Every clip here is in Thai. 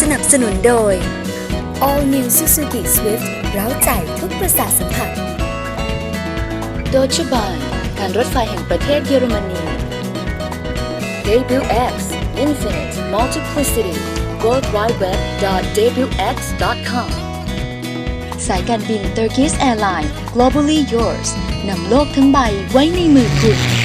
สนับสนุนโดย All New Suzuki Swift ร้าใจทุกประสาทสัมผัส Deutsche Bahn การรถไฟแห่งประเทศเยอรมนี Debut X Infinite Multiplicity World Wide Web .debutx.com สายการบิน Turkish Airlines Globally Yours นำโลกทั้งใบไว้ในมือคุณ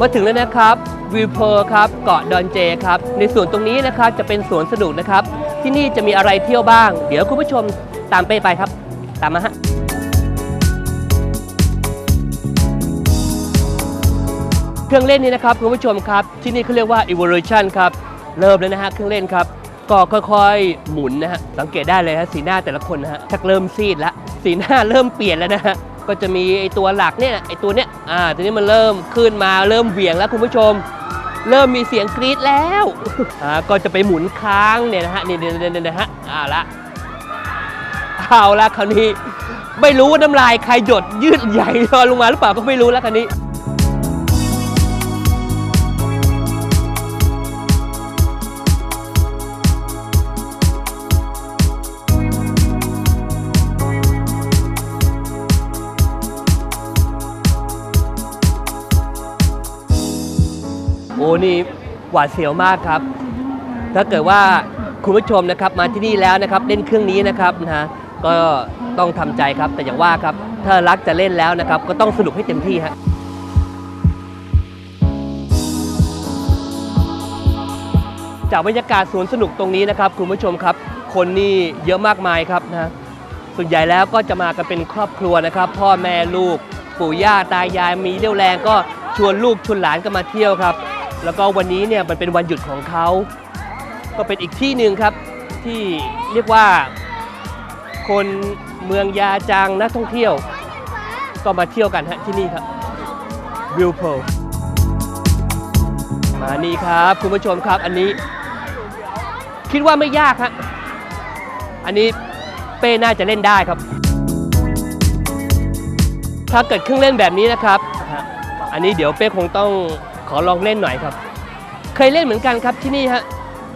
มาถึงแล้วนะครับวิวเพอร์ครับเกาะดอนเจครับในส่วนตรงนี้นะครับจะเป็นสวนสนุกนะครับ ที่นี่จะมีอะไรเที่ยวบ้าง เดี๋ยวคุณผู้ชมตามเป้ไปครับ ตามมาฮะเครื่องเล่นนี้นะครับคุณผู้ชมครับ ที่นี่เขาเรียกว่า evolution ครับเริ่มแล้วนะฮะเครื่องเล่นครับ ก็ค่อยๆหมุนนะฮะสังเกตได้เลยฮะสีหน้าแต่ละคนนะฮะชักเริ่มซีดล้วสีหน้าเริ่มเปลี่ยนแล้วนะฮะ ก็จะมีไอตัวหลักเนี่ยไอตัวเนี้ยอ่าตัวนี้มันเริ่มขึ้นมาเริ่มเหวี่ยงแล้วคุณผู้ชม เริ่มมีเสียงกรี๊ดแล้วอ่าก็จะไปหมุนค้างเนี่ยนะฮะนี่เนี่ยเนี่ยนะฮะอ่าละเอาละคราวนี้ ไม่รู้ว่าน้ำลายใครหยดยืดใหญ่ลงมาหรือเปล่าก็ไม่รู้แล้วคราวนี้ นี่หวาดเสียวมากครับ ถ้าเกิดว่าคุณผู้ชมนะครับมาที่นี่แล้วนะครับเล่นเครื่องนี้นะครับนะฮะก็ต้องทำใจครับแต่อย่างว่าครับถ้ารักจะเล่นแล้วนะครับก็ต้องสนุกให้เต็มที่ฮะจากบรรยากาศสวนสนุกตรงนี้นะครับคุณผู้ชมครับ คนนี่เยอะมากมายครับนะส่วนใหญ่แล้วก็จะมากันเป็นครอบครัวนะครับ พ่อแม่ลูก ปู่ย่าตายายมีเรี่ยวแรงก็ชวนลูกชวนหลานกันมาเที่ยวครับ แล้วก็วันนี้เนี่ยมันเป็นวันหยุดของเขา ก็เป็นอีกที่หนึ่งครับที่เรียกว่าคนเมืองยาจางนักท่องเที่ยว ก็มาเที่ยวกันฮะที่นี่ครับวิวโพลมานี่ครับคุณผู้ชมครับอันนี้ คิดว่าไม่ยากฮะอันนี้เป้น่าจะเล่นได้ครับ ถ้าเกิดเครื่องเล่นแบบนี้นะครับ อันนี้เดี๋ยวเป้คงต้อง ขอลองเล่นหน่อยครับ เคยเล่นเหมือนกันครับที่นี่ฮะ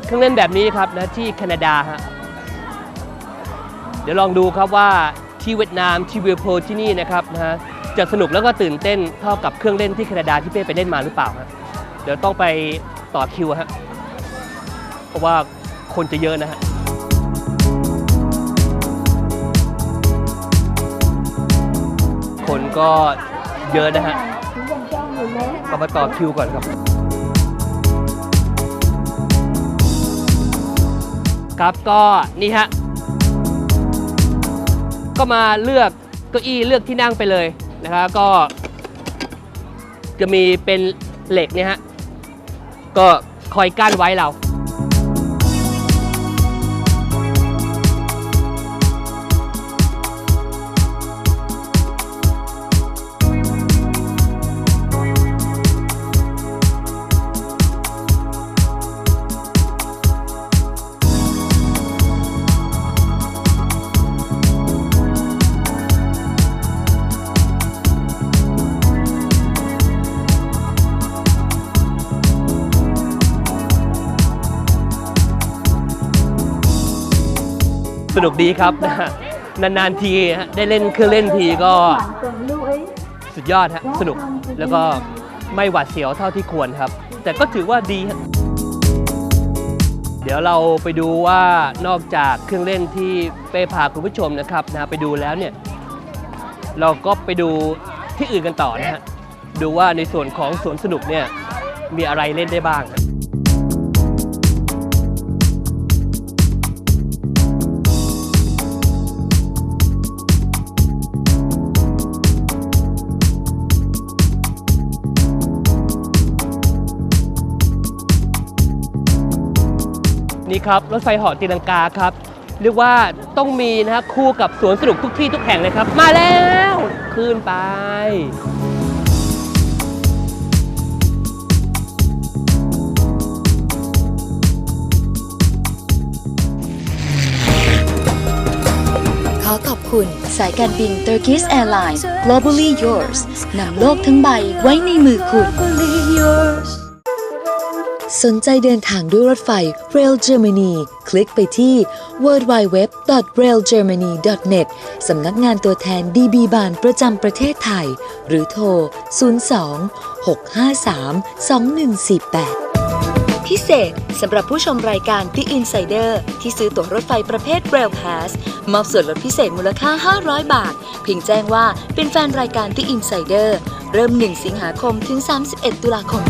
เครื่องเล่นแบบนี้ครับนะที่แคนาดาฮะเดี๋ยวลองดูครับว่าที่เวียดนามที่เวิวโพที่นี่นะครับนะฮะจะสนุกแล้วก็ตื่นเต้นเท่ากับเครื่องเล่นที่แคนาดาที่เป้ไปเล่นมาหรือเปล่าฮะเดี๋ยวต้องไปต่อคิวฮะเพราะว่าคนจะเยอะนะฮะคนก็เยอะนะฮะ ก็มาต่อคิวก่อนครับ ครับก็นี่ฮะ ก็มาเลือกเก้าอี้เลือกที่นั่งไปเลยนะครับก็ จะมีเป็นเหล็กเนี่ยฮะ ก็คอยกั้นไว้เรา สนุกดีครับ นานๆทีได้เล่นเครื่องเล่นทีก็สุดยอดฮะสนุกแล้วก็ไม่หวาดเสียวเท่าที่ควรครับ แต่ก็ถือว่าดี เดี๋ยวเราไปดูว่านอกจากเครื่องเล่นที่เป้พาคุณผู้ชมนะครับนะไปดูแล้วเนี่ย เราก็ไปดูที่อื่นกันต่อนะฮะดูว่าในส่วนของสวนสนุกเนี่ยมีอะไรเล่นได้บ้าง ครับ รถไฟเหาะตีลังกาครับ เรียกว่าต้องมีนะฮะคู่กับสวนสนุกทุกที่ทุกแห่งเลยครับ มาแล้วขึ้นไปขอขอบคุณสายการบิน Turkish Airlines Globally Yours นำโลกทั้งใบไว้ในมือคุณ สนใจเดินทางด้วยรถไฟ Rail Germany คลิกไปที่ www.railgermany.net สำนักงานตัวแทน DB บานประจำประเทศไทย หรือโทร 02 653 2148 พิเศษสำหรับผู้ชมรายการ The Insider ที่ซื้อตั๋วรถไฟประเภท Rail Pass มอบส่วนลดพิเศษมูลค่า 500 บาท เพียงแจ้งว่าเป็นแฟนรายการ The Insider เริ่ม 1 สิงหาคมถึง 31 ตุลาคม